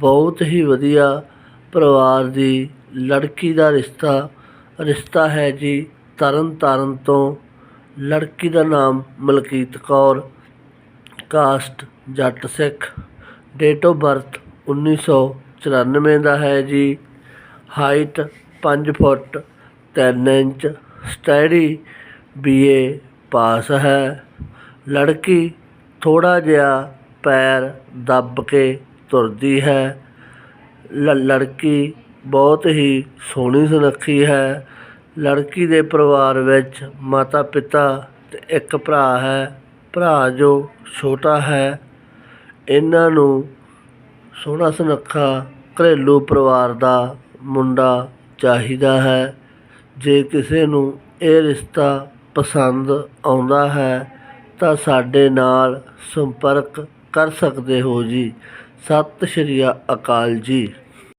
ਬਹੁਤ ਹੀ ਵਧੀਆ ਪਰਿਵਾਰ ਦੀ ਲੜਕੀ ਦਾ ਰਿਸ਼ਤਾ ਰਿਸ਼ਤਾ ਹੈ ਜੀ ਤਰਨ ਤਾਰਨ ਤੋਂ। ਲੜਕੀ ਦਾ ਨਾਮ Malkit Kaur. Caste Jatt Sikh. Date of birth 1994 ਦਾ ਹੈ ਜੀ। Height 5 foot 3 inch. Study BA pass ਹੈ। ਲੜਕੀ ਥੋੜਾ ਜਿਹਾ ਪੈਰ ਦੱਬ ਕੇ ਤੁਰਦੀ ਹੈ। ਲੜਕੀ ਬਹੁਤ ਹੀ ਸੋਹਣੀ ਸੁਨੱਖੀ ਹੈ। ਲੜਕੀ ਦੇ ਪਰਿਵਾਰ ਵਿੱਚ ਮਾਤਾ ਪਿਤਾ ਅਤੇ ਇੱਕ ਭਰਾ ਹੈ। ਭਰਾ ਜੋ ਛੋਟਾ ਹੈ। ਇਹਨਾਂ ਨੂੰ ਸੋਹਣਾ ਸੁਨੱਖਾ ਘਰੇਲੂ ਪਰਿਵਾਰ ਦਾ ਮੁੰਡਾ ਚਾਹੀਦਾ ਹੈ। ਜੇ ਕਿਸੇ ਨੂੰ ਇਹ ਰਿਸ਼ਤਾ ਪਸੰਦ ਆਉਂਦਾ ਹੈ ਤਾਂ ਸਾਡੇ ਨਾਲ ਸੰਪਰਕ ਕਰ ਸਕਦੇ ਹੋ ਜੀ। ਸਤਿ ਸ਼੍ਰੀ ਅਕਾਲ ਜੀ।